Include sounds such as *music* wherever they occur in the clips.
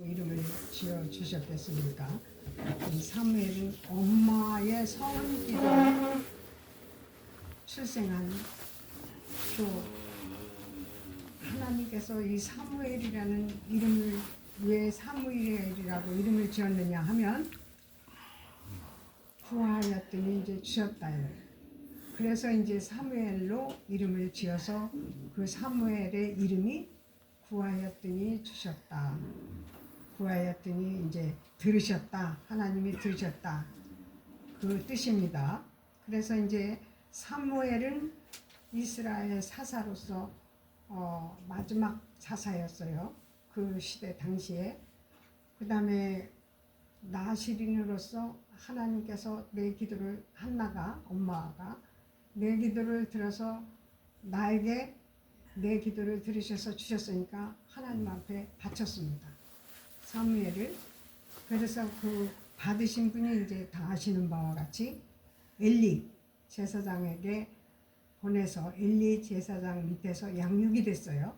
이름을 지어 주셨겠습니까? 이 사무엘은 엄마의 성기로 출생한 또 하나님께서 이 사무엘이라는 이름을 왜 사무엘이라고 이름을 지었느냐 하면 구하였더니 이제 주셨다요. 그래서 이제 사무엘로 이름을 지어서 그 사무엘의 이름이 구하였더니 주셨다. 구하였더니 이제 들으셨다. 하나님이 들으셨다. 그 뜻입니다. 그래서 이제 사무엘은 이스라엘 사사로서 어, 마지막 사사였어요. 그 시대 당시에. 그 다음에 나시린으로서 하나님께서 내 기도를 한나가 엄마가 내 기도를 들어서 나에게 내 기도를 들으셔서 주셨으니까 하나님 앞에 바쳤습니다. 사무엘을 그래서 그 받으신 분이 이제 다 아시는 바와 같이 엘리 제사장에게 보내서 엘리 제사장 밑에서 양육이 됐어요.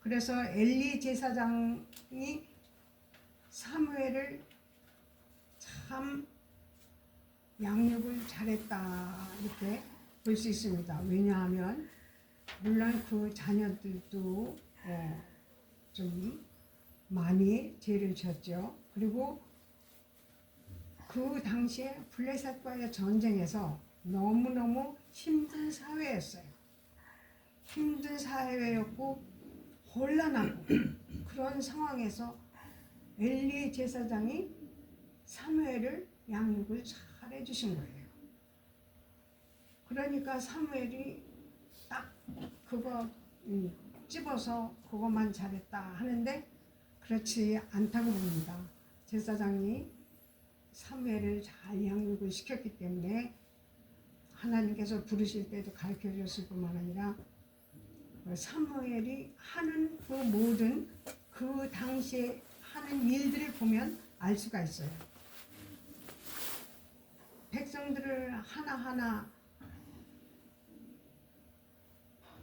그래서 엘리 제사장이 사무엘을 참 양육을 잘했다 이렇게 볼 수 있습니다. 왜냐하면 물론 그 자녀들도 어, 좀 많이 죄를 졌죠. 그리고 그 당시에 블레셋과의 전쟁에서 너무너무 힘든 사회였어요. 힘든 사회였고 혼란하고 *clears throat* 그런 상황에서 엘리 제사장이 사무엘을 양육을 잘 해주신 거예요. 그러니까 사무엘이 딱 그거 음, 집어서 그것만 잘했다 하는데 그렇지 않다고 봅니다. 제사장이 사무엘을 잘 양육을 시켰기 때문에 하나님께서 부르실 때도 가르쳐 줬을 뿐만 아니라 그 사무엘이 하는 그 모든 그 당시에 하는 일들을 보면 알 수가 있어요. 백성들을 하나하나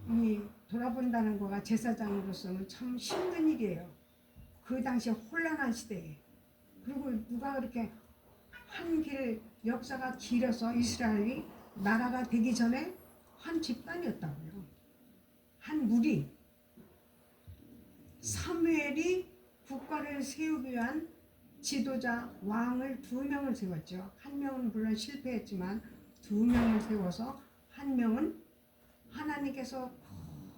이 돌아본다는 거가 제사장으로서는 참 힘든 일이에요. 그 당시에 혼란한 시대에. 그리고 누가 그렇게 한길 역사가 길어서 이스라엘이 나라가 되기 전에 한 집단이었다고요. 한 무리. 사무엘이 국가를 세우기 위한 지도자 왕을 두 명을 세웠죠. 한 명은 물론 실패했지만 두 명을 세워서 한 명은 하나님께서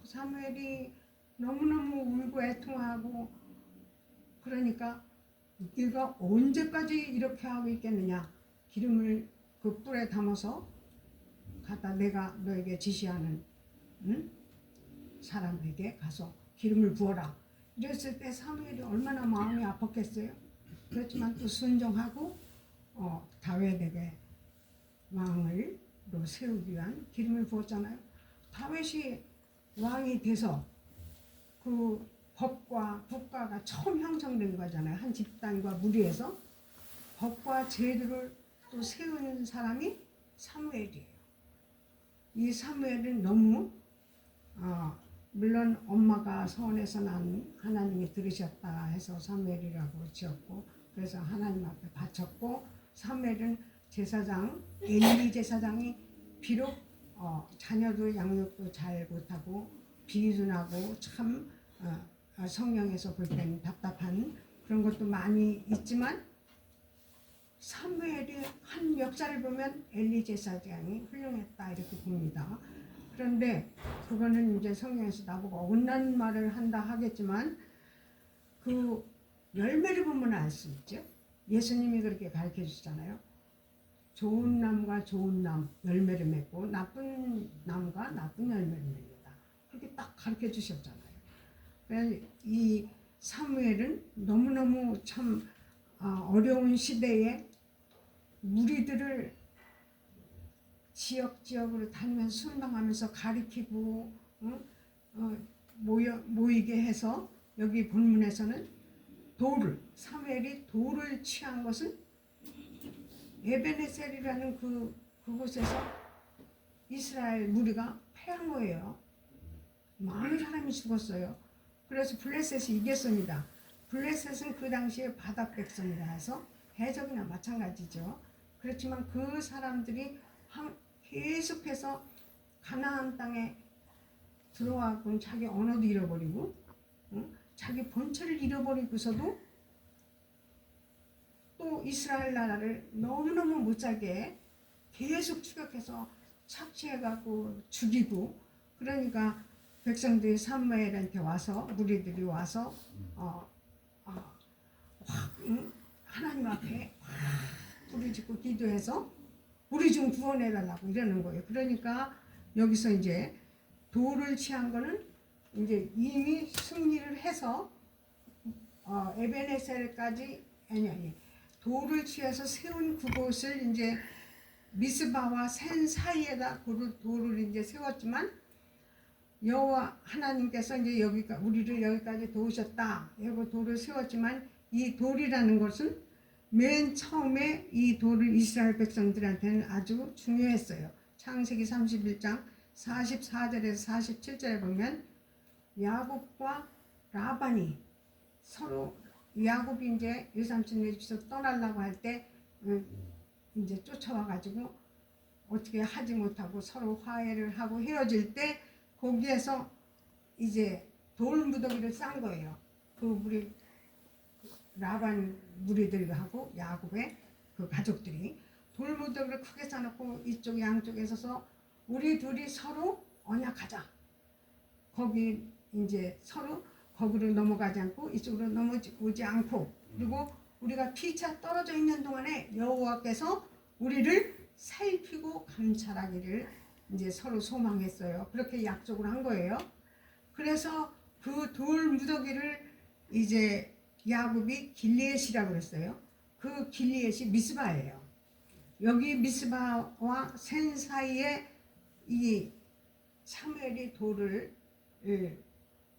사무엘이 너무너무 울고 애통하고 그러니까 네가 언제까지 이렇게 하고 있겠느냐. 기름을 그 뿔에 담아서 갖다 내가 너에게 지시하는 응? 사람에게 가서 기름을 부어라. 이랬을 때 사무엘이 얼마나 마음이 아팠겠어요? 그렇지만 또 순종하고 어, 다윗에게 왕을 로 세우기 위한 기름을 부었잖아요. 다윗이 왕이 돼서 그 법과 국가가 처음 형성된 거잖아요. 한 집단과 무리에서 법과 제도를 또 세우는 사람이 사무엘이에요. 이 사무엘은 너무 어, 물론 엄마가 서원에서 난 하나님이 들으셨다 해서 사무엘이라고 지었고 그래서 하나님 앞에 바쳤고 사무엘은 제사장 엘리 제사장이 비록 어, 자녀도 양육도 잘 못하고 비둔하고 참 어, 어, 성령에서 볼 때는 답답한 그런 것도 많이 있지만 사무엘이 한 역사를 보면 엘리 제사장이 훌륭했다 이렇게 봅니다. 그런데 그거는 이제 성령에서 나보고 어긋난 말을 한다 하겠지만 그 열매를 보면 알 수 있죠. 예수님이 그렇게 가르쳐 주시잖아요. 좋은 나무가 좋은 나무 열매를 맺고 나쁜 나무가 나쁜 열매를 맺는다. 그렇게 딱 가르쳐 주셨잖아요. 이 사무엘은 너무너무 참 아, 어려운 시대에 무리들을 지역 지역으로 다니면서 순방하면서 가리키고 어? 어, 모여 모이게 해서 여기 본문에서는 돌을 사무엘이 돌을 취한 것은 에베네셀이라는 그 그곳에서 이스라엘 무리가 패한 거예요. 많은 사람이 죽었어요. 그래서 블레셋이 이겼습니다. 블레셋은 그 당시에 바닥 백성이라서 해적이나 마찬가지죠. 그렇지만 그 사람들이 한- 계속해서 가나안 땅에 들어와고 자기 언어도 잃어버리고 응? 자기 본체를 잃어버리고서도 또 이스라엘 나라를 너무너무 못살게 계속 추격해서 착취해갖고 죽이고 그러니까 백성들이 사무엘한테 와서 무리들이 와서 어, 어, 확 응? 하나님 앞에 확 부르짖고 기도해서 우리 좀 구원해 달라고 이러는 거예요. 그러니까 여기서 이제 도를 취한 거는 이제 이미 승리를 해서 어, 에베네셀까지 아니 아니 도를 취해서 세운 그곳을 이제 미스바와 센 사이에다 도를, 도를 이제 세웠지만 여호와 하나님께서 이제 여기까 우리를 여기까지 도우셨다. 여기 돌을 세웠지만 이 돌이라는 것은 맨 처음에 이 돌을 이스라엘 백성들한테는 아주 중요했어요. 창세기 31장 44절에서 47절에 보면 야곱과 라반이 서로 야곱이 이제 유삼촌네 집에서 떠나려고 할 때 이제 쫓아와 가지고 어떻게 하지 못하고 서로 화해를 하고 헤어질 때 거기에서 이제 돌 무더기를 싼 거예요. 그 우리 라반 무리들하고 야곱의 그 가족들이 돌 무더기를 크게 싸놓고 이쪽 양쪽에 서서 우리 둘이 서로 언약하자. 거기 이제 서로 거기로 넘어가지 않고 이쪽으로 넘어오지 않고 그리고 우리가 피차 떨어져 있는 동안에 여호와께서 우리를 살피고 감찰하기를 이제 서로 소망했어요. 그렇게 약속을 한 거예요. 그래서 그 돌 무더기를 이제 야곱이 길리엣이라고 그랬어요. 그 길리엣이 미스바예요. 여기 미스바와 센 사이에 이 사무엘이 돌을 예,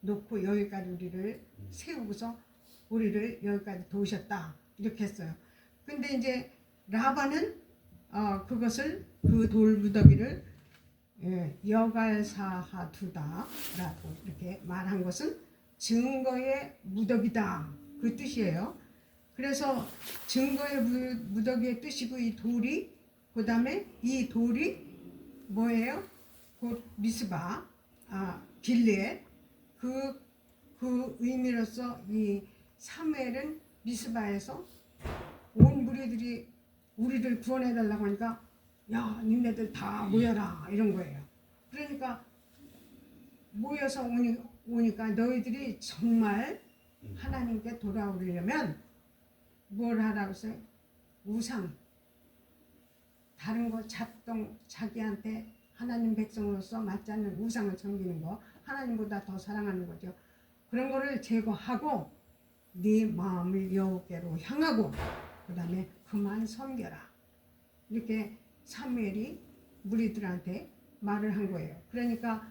놓고 여기까지 우리를 세우고서 우리를 여기까지 도우셨다 이렇게 했어요. 근데 이제 라반은 어, 그것을 그 돌 무더기를 예, 여갈사하두다라고 이렇게 말한 것은 증거의 무더기다 그 뜻이에요. 그래서 증거의 무, 무더기의 뜻이고 이 돌이 그 다음에 이 돌이 뭐예요? 곧 미스바 아 길리에 그, 그 의미로서 이 사무엘은 미스바에서 온 무리들이 우리를 구원해달라고 하니까 야 니네들 다 모여라 이런 거예요. 그러니까 모여서 오니, 오니까 너희들이 정말 하나님께 돌아오려면 뭘 하라고 했어요? 우상 다른 거 작동 자기한테 하나님 백성으로서 맞지 않는 우상을 섬기는 거 하나님보다 더 사랑하는 거죠. 그런 거를 제거하고 네 마음을 여호께로 향하고 그 다음에 그만 섬겨라. 이렇게 사무엘이 무리들한테 말을 한 거예요. 그러니까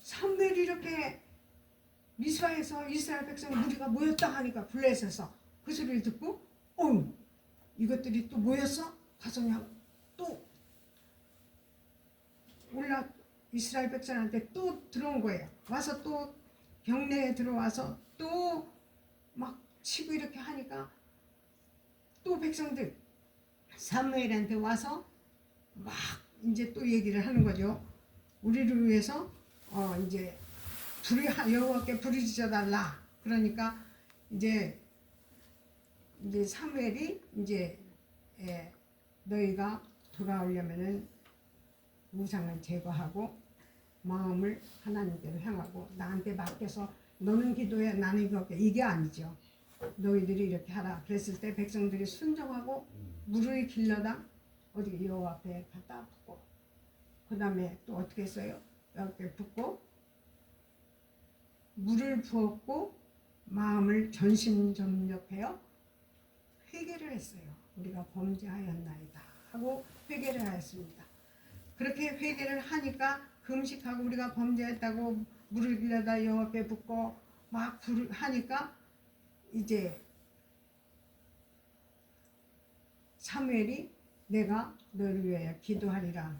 사무엘이 이렇게 미스바에서 이스라엘 백성 무리가 모였다 하니까 블레셋에서 그 소리를 듣고 어 이것들이 또 모였어? 가서 그냥 또 올라 이스라엘 백성한테 또 들어온 거예요. 와서 또 경내에 들어와서 또 막 치고 이렇게 하니까 또 백성들 사무엘한테 와서 막 이제 또 얘기를 하는 거죠. 우리를 위해서 어 이제 불이 여호와께 부르짖어 달라. 그러니까 이제 이제 사무엘이 이제 예, 너희가 돌아오려면은 우상을 제거하고 마음을 하나님께로 향하고 나한테 맡겨서 너는 기도해 나는 기도해 이게 아니죠. 너희들이 이렇게 하라. 그랬을 때 백성들이 순종하고 물을 길러다 어디 여호와 앞에 갖다 붓고 그 다음에 또 어떻게 했어요? 이렇게 붓고 물을 부었고 마음을 전심전력하여 회개를 했어요. 우리가 범죄하였나이다 하고 회개를 하였습니다. 그렇게 회개를 하니까 금식하고 우리가 범죄했다고 물을 길려다 여호와 앞에 붓고 막 하니까 이제 사무엘이 내가 너를 위하여 기도하리라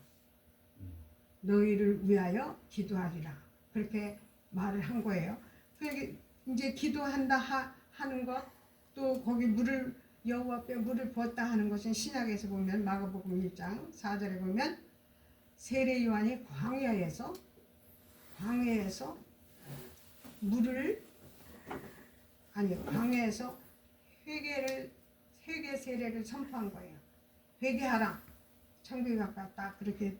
너희를 위하여 기도하리라 그렇게 말을 한 거예요. 그러니까 이제 기도한다 하, 하는 것 또 거기 물을 여호와 앞에 물을 부었다 하는 것은 신약에서 보면 마가복음 1장 4절에 보면 세례 요한이 광야에서 광야에서 물을 아니 광야에서 회개를 회개 세례를 선포한 거예요. 회개하라. 천국에 가깝다. 그렇게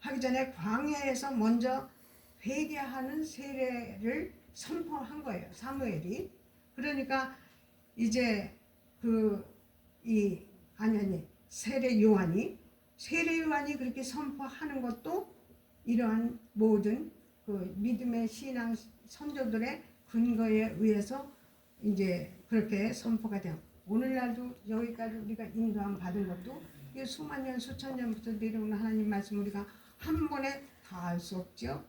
하기 전에 광야에서 먼저 회개하는 세례를 선포한 거예요. 사무엘이. 그러니까 이제 그 이 아니 아니 세례 요한이 세례 요한이 그렇게 선포하는 것도 이러한 모든 그 믿음의 신앙 선조들의 근거에 의해서 이제 그렇게 선포가 돼요. 오늘날도 여기까지 우리가 인도함 받은 것도 이 수만 년 수천 년부터 내려오는 하나님 말씀 우리가 한 번에 다 알 수 없죠.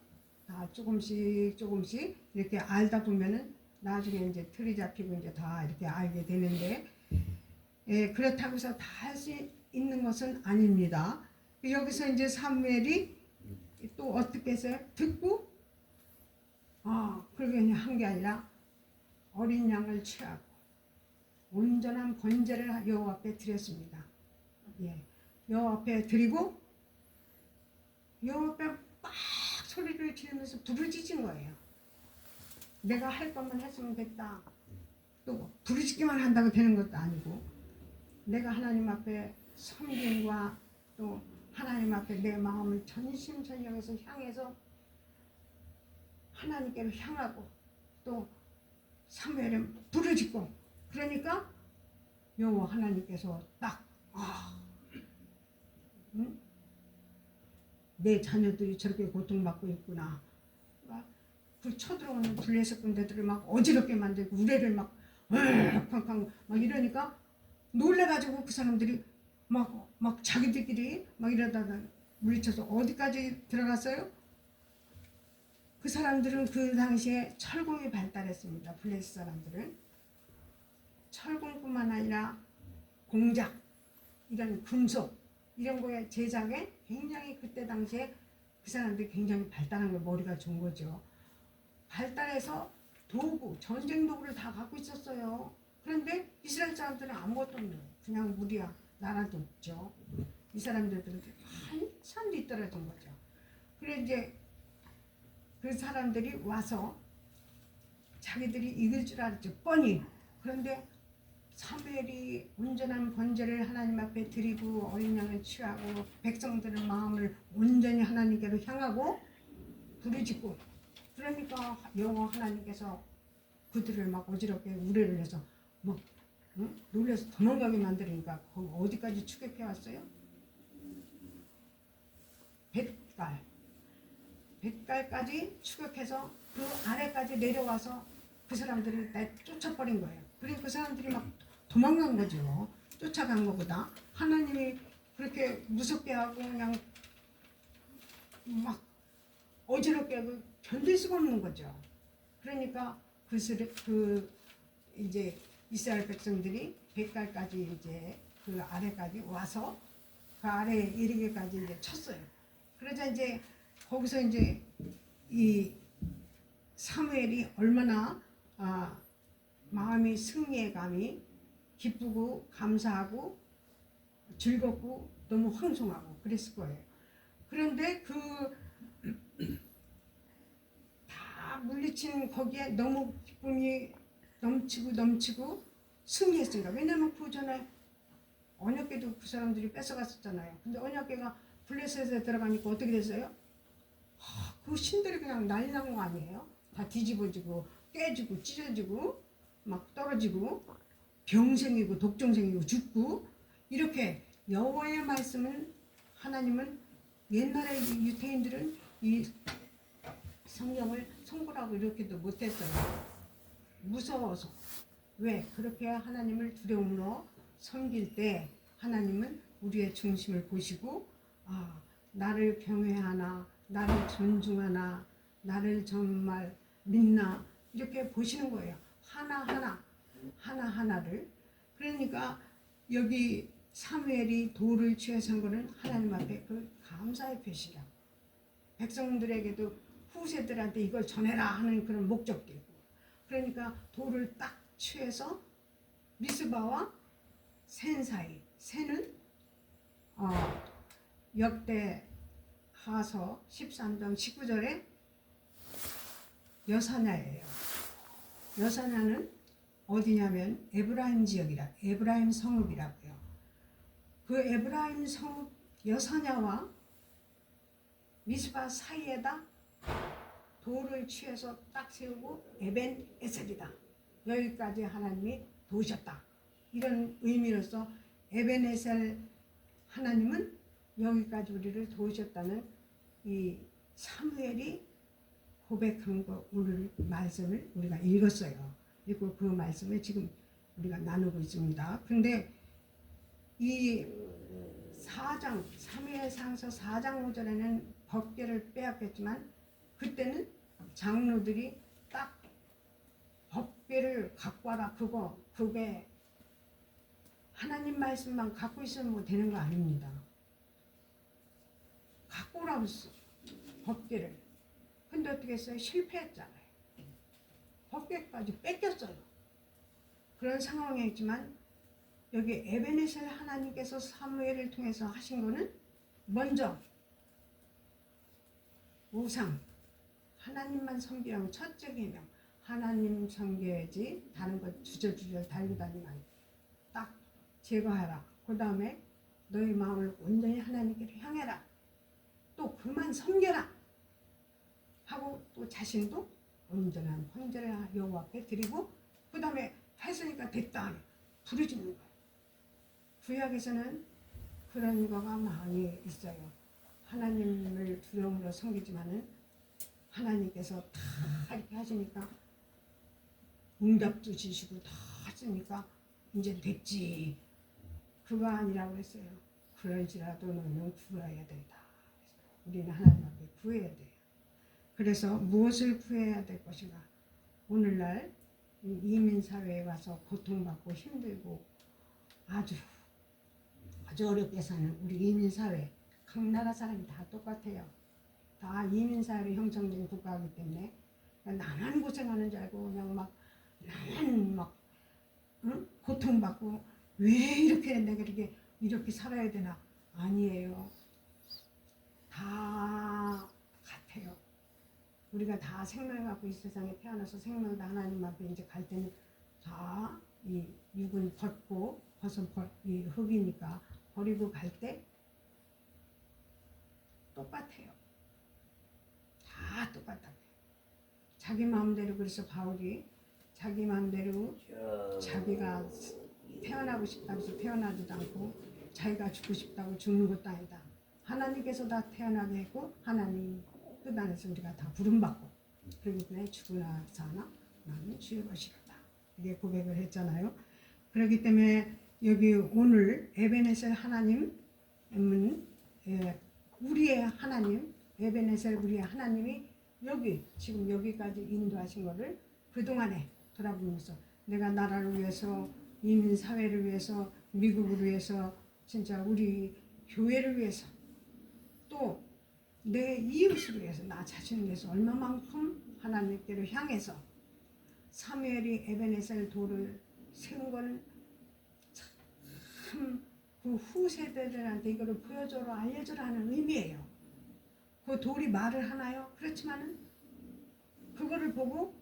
다 조금씩 조금씩 이렇게 알다 보면은 나중에 이제 틀이 잡히고 이제 다 이렇게 알게 되는데 예, 그렇다고 해서 다 할 수 있는 것은 아닙니다. 여기서 이제 사무엘이 또 어떻게 했어요? 듣고 아 그러게 한 게 아니라 어린 양을 취하고 온전한 번제를 여호와 앞에 드렸습니다. 예, 여호와 앞에 드리고 여호와 앞에 막 소리를 지르면서 부르짖은 거예요. 내가 할 것만 했으면 됐다. 또 부르짖기만 한다고 되는 것도 아니고 내가 하나님 앞에 섬김과 또 하나님 앞에 내 마음을 전심전력에서 향해서 하나님께로 향하고 또 사무엘에 부르짖고 그러니까 여호와 하나님께서 딱 아, 응? 내 자녀들이 저렇게 고통받고 있구나. 막그 쳐들어오는 블레셋 군대들을 막 어지럽게 만들고 우레를 막 쾅쾅 막 이러니까 놀래가지고 그 사람들이 막, 막 자기들끼리 막 이러다가 물리쳐서 어디까지 들어갔어요? 그 사람들은 그 당시에 철공이 발달했습니다. 블레스 사람들은. 철공뿐만 아니라 공작, 이런 금속, 이런 거에 제작에 굉장히 그때 당시에 그 사람들이 굉장히 발달한 거 머리가 좋은 거죠. 발달해서 도구, 전쟁 도구를 다 갖고 있었어요. 그런데 이스라엘 사람들은 아무것도 없는. 그냥 무리야 나라도 없죠. 이 사람들은 한참 뒤떨어진 거죠. 그래 이제 그 사람들이 와서 자기들이 이길 줄 알았죠. 뻔히. 그런데 사무엘이 온전한 번제를 하나님 앞에 드리고 어린 양을 취하고 백성들의 마음을 온전히 하나님께로 향하고 부르짖고 그러니까 여호와 하나님께서 그들을 막 어지럽게 우려를 해서 막 응? 놀래서 도망가게 만들으니까 거기 어디까지 추격해 왔어요? 뱃갈 뱃갈까지 추격해서 그 아래까지 내려와서 그 사람들을 내 쫓아버린 거예요. 그래서 그 사람들이 막 도망간 거죠. 쫓아간 것보다 하나님이 그렇게 무섭게 하고 그냥 막 어지럽게 하고 견딜 수가 없는 거죠. 그러니까 그, 그 이제 이스라엘 백성들이 백갈까지 이제 그 아래까지 와서 그 아래 이르기까지 이제 쳤어요. 그러자 이제 거기서 이제 이 사무엘이 얼마나 아, 마음이 승리의 감이 기쁘고 감사하고 즐겁고 너무 황송하고 그랬을 거예요. 그런데 그 *clears throat* 다 물리친 거기에 너무 기쁨이 넘치고 넘치고 승리했습니다. 왜냐면 그 전에 언약궤도 그 사람들이 뺏어갔었잖아요. 근데 언약궤가 블레셋에 들어가니까 어떻게 됐어요? 하, 그 신들이 그냥 난리 난 거 아니에요? 다 뒤집어지고 깨지고 찢어지고 막 떨어지고 병 생기고 독종 생기고 죽고 이렇게 여호와의 말씀은 하나님은 옛날에 이 유태인들은 이 성경을 송구라고 이렇게도 못했어요. 무서워서. 왜? 그렇게 하나님을 두려움으로 섬길 때 하나님은 우리의 중심을 보시고 아 나를 경외하나 나를 존중하나 나를 정말 믿나 이렇게 보시는 거예요. 하나 하나 하나 하나를 그러니까 여기 사무엘이 돌을 취해서 한 거는 하나님 앞에 그 감사의 표시라 백성들에게도 후세들한테 이걸 전해라 하는 그런 목적도 있고 그러니까 돌을 딱 취해서 미스바와 센 사이. 센은 어, 역대 하서 13장 19절에 여사냐예요. 여사냐는 어디냐면 에브라임 지역이라 에브라임 성읍이라고요. 그 에브라임 성읍 여사냐와 미스바 사이에다 돌을 취해서 딱 세우고 에벤 에셀이다. 여기까지 하나님이 도우셨다. 이런 의미로서 에벤 에셀 하나님은 여기까지 우리를 도우셨다는 이 사무엘이 고백한 거 오늘 말씀을 우리가 읽었어요. 그리고 그 말씀을 지금 우리가 나누고 있습니다. 그런데 이 4장, 3회 상서 4장 5절에는 법계를 빼앗겼지만 그때는 장로들이 딱 법계를 갖고 와라 그거 그게 하나님 말씀만 갖고 있으면 뭐 되는 거 아닙니다. 갖고 오라고 했어 법계를. 근데 어떻게 했어요? 실패했잖아요. 법계까지 뺏겼어요. 그런 상황에 있지만 여기 에베네셀 하나님께서 사무엘을 통해서 하신 거는 먼저 우상 하나님만 섬기라고 첫째 계명 하나님 섬겨야지 다른 거 주절주절 달고 다니면 딱 제거하라. 그 다음에 너희 마음을 온전히 하나님께로 향해라. 또 그만 섬겨라. 하고 또 자신도 온전한 헌제를 여호와 앞에 드리고 그 다음에 했으니까 됐다. 부르짖는 거예요. 구약에서는 그런 거가 많이 있어요. 하나님을 두려움으로 섬기지만은 하나님께서 다 이렇게 하시니까 응답도 주시고 다 하시니까 이제 됐지. 그거 아니라고 했어요. 그런지라도 너는 구해야 된다. 우리는 하나님 앞에 구해야 돼요 그래서 무엇을 구해야 될 것인가 오늘날 이 이민 사회에 와서 고통받고 힘들고 아주 아주 어렵게 사는 우리 이민 사회 각 나라 사람이 다 똑같아요. 다 이민 사회로 형성된 국가이기 때문에 나만 고생하는 줄 알고 그냥 막 나만 막 응? 고통받고 왜 이렇게 내가 이렇게 이렇게 살아야 되나 아니에요. 다. 우리가 다 생명을 갖고 이 세상에 태어나서 생명도 하나님 앞에 이제 갈 때는 다 이 육은 벗고 벗은 벗, 이 흙이니까 버리고 갈 때 똑같아요. 다 똑같아요. 자기 마음대로 그래서 바울이 자기 마음대로 자기가 태어나고 싶다고 해서 태어나지도 않고 자기가 죽고 싶다고 죽는 것도 아니다. 하나님께서 다 태어나게 했고 하나님 뜻 안에서 우리가 다 부름받고 그렇기 때문에 죽으나 사나 나는 주의 것이다. 이게 고백을 했잖아요. 그렇기 때문에 여기 오늘 에베네셀 하나님은 예, 우리의 하나님 에베네셀 우리의 하나님이 여기 지금 여기까지 인도하신 거를 그 동안에 돌아보면서 내가 나라를 위해서 이민 사회를 위해서 미국을 위해서 진짜 우리 교회를 위해서 또 내 이웃을 위해서 나 자신을 위해서 얼마만큼 하나님께로 향해서 사무엘이 에베네셀 돌을 세운 거는 참 그 후세대들한테 이거를 보여줘라 알려줘라 하는 의미예요. 그 돌이 말을 하나요? 그렇지만은 그거를 보고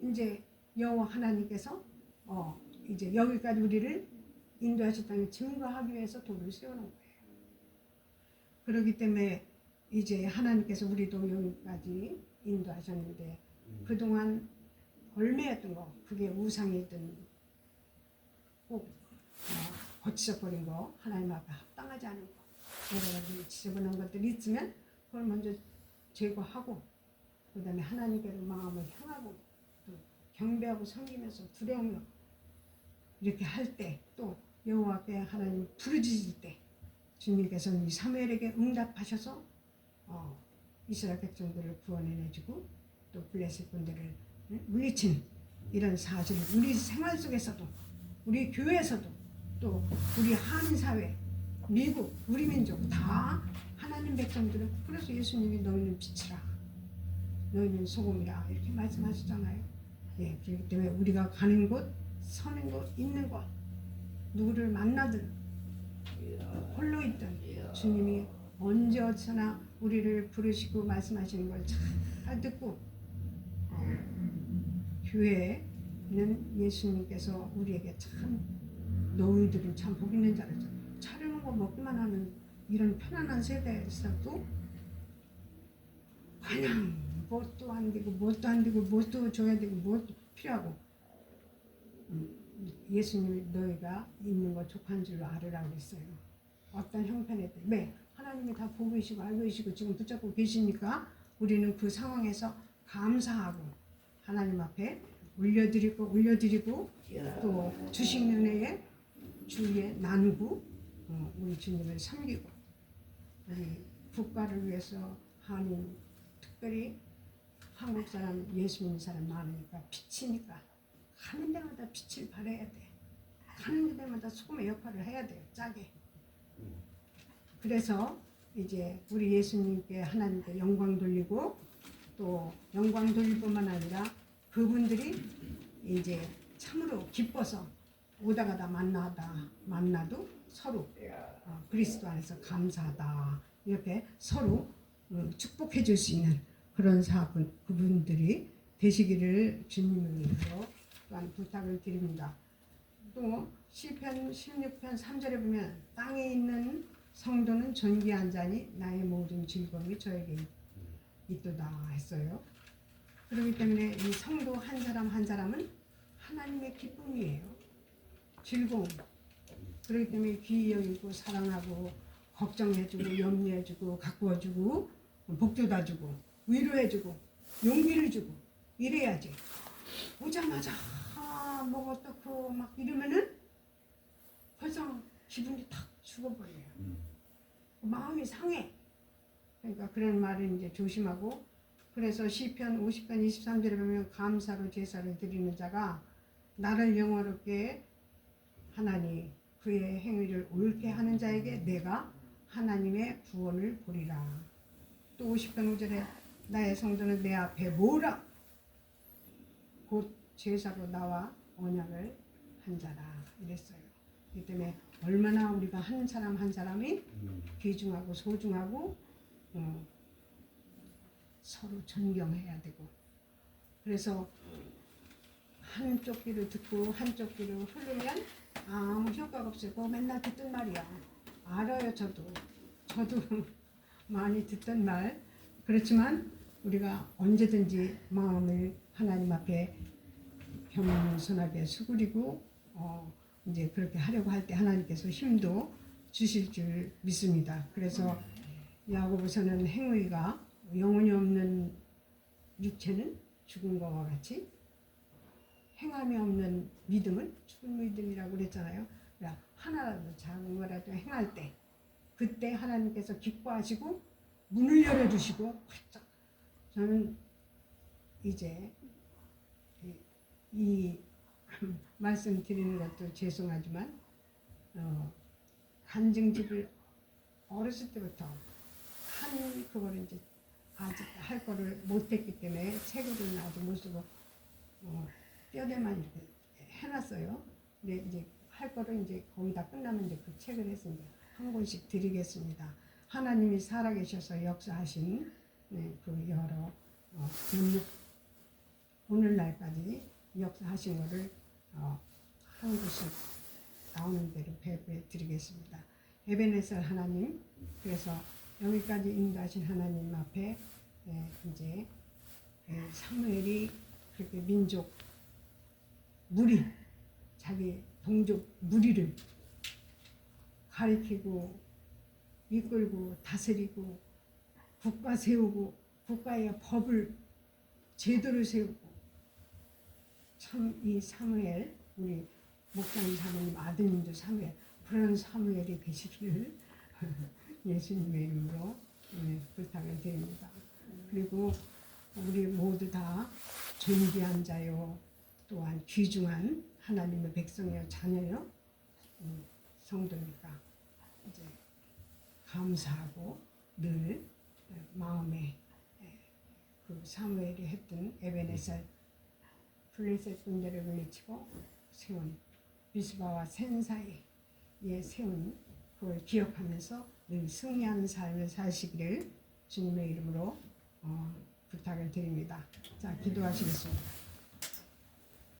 이제 여호와 하나님께서 어 이제 여기까지 우리를 인도하셨다는 증거하기 위해서 돌을 세우는 거예요. 그렇기 때문에 이제 하나님께서 우리도 여기까지 인도하셨는데 그동안 얼매였던 거 그게 우상이든 꼭 어, 거치적거린 거 하나님 앞에 합당하지 않은 거. 여러 가지 지저분한 것들이 있으면 그걸 먼저 제거하고 그 다음에 하나님께로 마음을 향하고 또 경배하고 섬기면서 두려움으로 이렇게 할 때 또 여호와 앞에 하나님 부르짖을 때 주님께서는 이 사무엘에게 응답하셔서 어, 이스라엘 백성들을 구원해내주고 또 블레셋 분들을 응? 물리친 이런 사실을 우리 생활 속에서도 우리 교회에서도 또 우리 한인 사회 미국 우리 민족 다 하나님 백성들은 그래서 예수님이 너희는 빛이라 너희는 소금이라 이렇게 말씀하시잖아요 예, 그렇기 때문에 우리가 가는 곳, 서는 곳, 있는 곳, 누구를 만나든 홀로 있든 주님이 언제 어디서나 우리를 부르시고 말씀하시는 걸 잘 듣고 어, 교회는 예수님께서 우리에게 참 너희들은 참 복 있는 자라죠. 차려놓은 거 먹기만 하는 이런 편안한 세대에서도 그냥 뭣도 안 되고 뭣도 안 되고 뭣도 줘야 되고 뭣도 필요하고 음, 예수님이 너희가 있는 거 족한 줄로 알으라고 했어요. 어떤 형편에든 왜 하나님이 다 보고 계시고 알고 계시고 지금 붙잡고 계시니까 우리는 그 상황에서 감사하고 하나님 앞에 올려드리고 올려드리고 또 주신 은혜에 주위에 나누고 어, 우리 주님을 섬기고 국가를 위해서 한인 특별히 한국 사람 예수 믿는 사람 많으니까 빛이니까 가는 데마다 빛을 발해야 돼. 가는 데마다 소금의 역할을 해야 돼요. 짜게. 그래서 이제 우리 예수님께 하나님께 영광 돌리고 또 영광 돌릴 뿐만 아니라 그분들이 이제 참으로 기뻐서 오다 가다 만나다 만나도 서로 어, 그리스도 안에서 감사하다 이렇게 서로 음, 축복해 줄 수 있는 그런 사분 그분들이 되시기를 주님으로 또한 부탁을 드립니다. 또 시편 16편 3절에 보면 땅에 있는 성도는 존귀한 자니 나의 모든 즐거움이 저에게 있도다 했어요. 그렇기 때문에 이 성도 한 사람 한 사람은 하나님의 기쁨이에요. 즐거움. 그렇기 때문에 귀히 여기고 사랑하고 걱정해주고 염려해주고 가꾸어주고 복도다 주고 위로해주고 용기를 주고 이래야지. 오자마자 아, 뭐 어떻고 막 이러면은 벌써 기분이 탁 죽어버려요. 마음이 상해. 그러니까 그런 말을 이제 조심하고 그래서 시편 50편 23절에 보면 감사로 제사를 드리는 자가 나를 영화롭게 하나니 그의 행위를 옳게 하는 자에게 내가 하나님의 구원을 보리라. 또 50편 5절에 나의 성도는 내 앞에 모으라. 곧 제사로 나와 언약을 한 자라 이랬어요. 이 때문에 얼마나 우리가 한 사람 한 사람이 귀중하고 소중하고 어, 서로 존경해야 되고 그래서 한쪽 귀를 듣고 한쪽 귀를 흐르면 아무 효과가. 그거 맨날 듣던 말이야. 알아요, 저도. 저도 *laughs* 많이 듣던 말. 그렇지만 우리가 언제든지 마음을 하나님 앞에 겸손하게 수그리고 어, 이제 그렇게 하려고 할 때 하나님께서 힘도 주실 줄 믿습니다. 그래서 야고보서는 행위가 영혼이 없는 육체는 죽은 것과 같이 행함이 없는 믿음은 죽은 믿음이라고 그랬잖아요. 그러니까 하나라도 작은 거라도 행할 때 그때 하나님께서 기뻐하시고 문을 열어주시고 활짝 저는 이제 이, 이 *laughs* 말씀 드리는 것도 죄송하지만 어, 간증집을 어렸을 때부터 한 그거를 이제 아직 할 거를 못했기 때문에 책으로는 아직 못 쓰고 어, 뼈대만 이렇게 해놨어요. 근데 이제 할 거를 이제 거의 다 끝나면 이제 그 책을 했습니다. 한 권씩 드리겠습니다. 하나님이 살아계셔서 역사하신 네, 그 여러 어, 문- 오늘날까지 역사하신 것을 어, 한 곳씩 나오는 대로 배부해 드리겠습니다. 에베네셀 하나님, 그래서 여기까지 인도하신 하나님 앞에 예, 이제 예, 사무엘이 그렇게 민족 무리 자기 동족 무리를 가리키고 이끌고 다스리고 국가 세우고 국가의 법을 제도를 세우고 참 이 사무엘 우리 목사님 사모님 아드님도 사무엘 그런 사무엘이 되시기를 *laughs* 예수님의 이름으로 네, 부탁을 드립니다. 그리고 우리 모두 다 존귀한 자요 또한 귀중한 하나님의 백성이요 자녀요 음, 성도니까 이제 감사하고 늘 마음에 그 사무엘이 했던 에베네셀 블레셋 군대를 물리치고 세운 비스바와 센 사이에 세운 그걸 기억하면서 늘 승리하는 삶을 사시기를 주님의 이름으로 어, 부탁을 드립니다. 자, 기도하시겠습니다.